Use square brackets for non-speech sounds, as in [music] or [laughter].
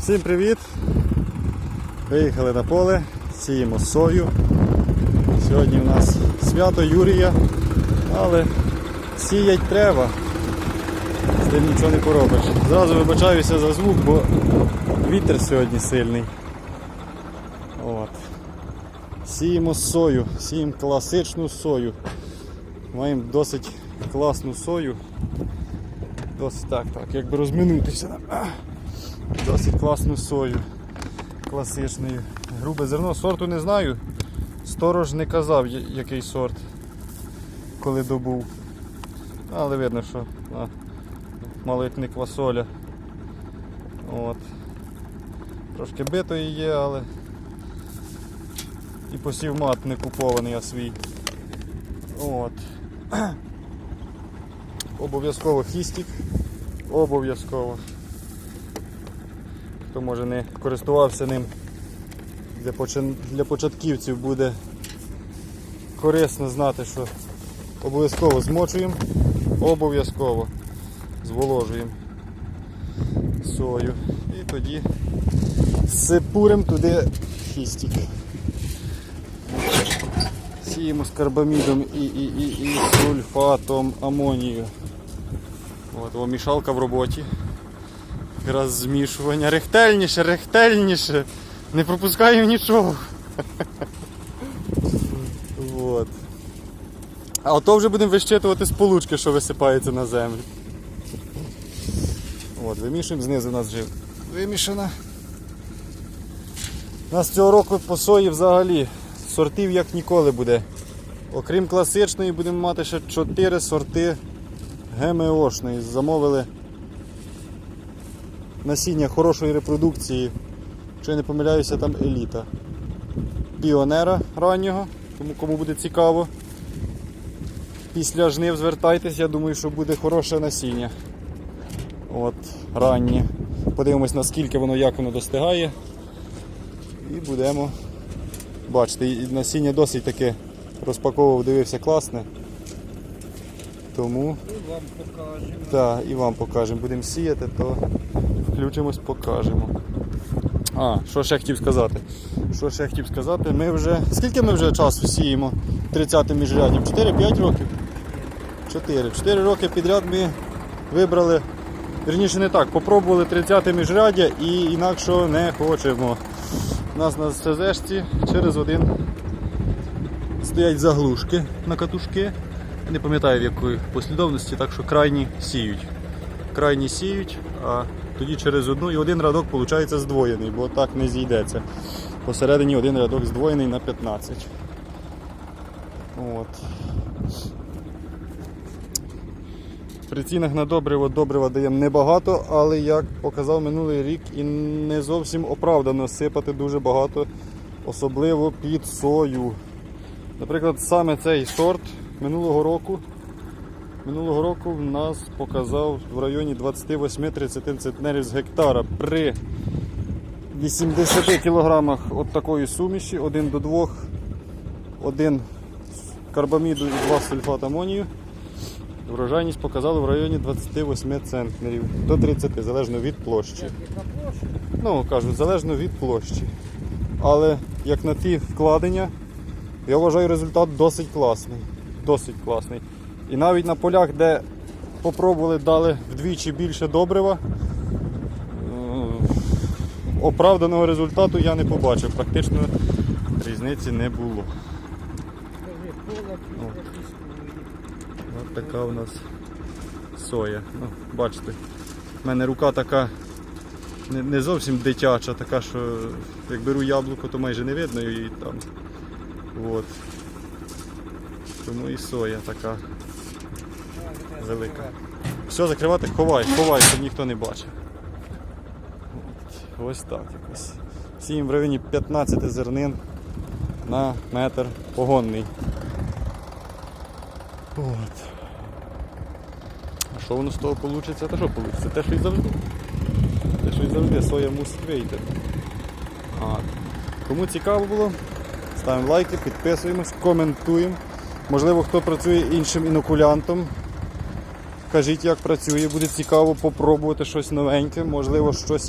Всім привіт! Виїхали на поле, сіємо сою. Сьогодні у нас свято Юрія, але сіять треба. З тим нічого не поробиш. Зразу вибачаюся за звук, бо вітер сьогодні сильний. От. Сіємо сою, сіємо класичну сою. Маємо досить класну сою. Досить так, так, якби розминутися. Досить класну сою. Класичною. Грубе зерно, сорту не знаю. Сторож не казав, який сорт, коли добув. Але видно, що а, не квасоля. От. Трошки битої є, але і посів мат не купований, а свій. От. [clears throat] Обов'язково хістік. Обов'язково. Хто може не користувався ним для, для початківців буде корисно знати, що обов'язково змочуємо, обов'язково зволожуємо сою. І тоді сипуримо туди хістик. Сіємо з карбамідом і, і, і, і сульфатом амонію. От, о, мішалка в роботі. Якраз змішування. Рехтельніше, рехтельніше. Не пропускаємо нічого. От. А ото вже будемо вищитувати з получки, що висипається на землю. От, вимішуємо, знизу у нас вже вимішана. У нас цього року по сої взагалі сортів як ніколи буде. Окрім класичної, будемо мати ще 4 сорти ГМОшної. Замовили насіння хорошої репродукції, якщо я не помиляюся, там еліта. Піонера раннього, тому кому буде цікаво. Після жнив звертайтесь, я думаю, що буде хороше насіння. От, раннє. Подивимось наскільки воно, як воно достигає. І будемо бачити. І насіння досить таке розпаковував, дивився класне. Тому І вам покажемо. так, і вам покажемо. Будемо сіяти, то включимось, покажемо. А, що ще хотів сказати? Що ще хотів сказати? Ми вже. Скільки ми вже часу сіємо 30 міжрядів? 4-5 років? 4. 4 роки підряд ми вибрали. Вірніше не так, попробували 30 міжряддя і інакше не хочемо. У нас на СЗшці через один стоять заглушки на катушки. Не пам'ятаю в якої послідовності, так що крайні сіють. Крайні сіють, а тоді через одну і один рядок виходить здвоєний, бо так не зійдеться. Посередині один рядок здвоєний на 15. От. При цінах на добриво добрива даємо небагато, але як показав минулий рік і не зовсім оправдано сипати дуже багато, особливо під сою. Наприклад, саме цей сорт минулого року минулого року в нас показав в районі 28-30 центнерів з гектара при 80 кілограмах от такої суміші, 1 до 2, 1 карбаміду і 2 сульфат амонію. Врожайність показали в районі 28 центнерів до 30, залежно від площі. Ну, кажуть, залежно від площі. Але як на ті вкладення, я вважаю результат досить класний. Досить класний. І навіть на полях, де попробували, дали вдвічі більше добрива, е, оправданого результату я не побачив. Практично різниці не було. Ось така у нас соя. Ну, бачите, в мене рука така не зовсім дитяча, така, що як беру яблуко, то майже не видно її там. От. Тому і соя така велика. Все, закривати, ховай, ховай, щоб ніхто не бачив. Ось так якось. Сіємо в районі 15 зернин на метр погонний. От. А що воно з того вийде? Та що вийде? Те, що і завжди. Те, що і завжди, соя мусить вийти. Кому цікаво було, ставимо лайки, підписуємось, коментуємо. Можливо, хто працює іншим інокулянтом. Кажіть, як працює, буде цікаво попробувати щось новеньке, можливо, щось є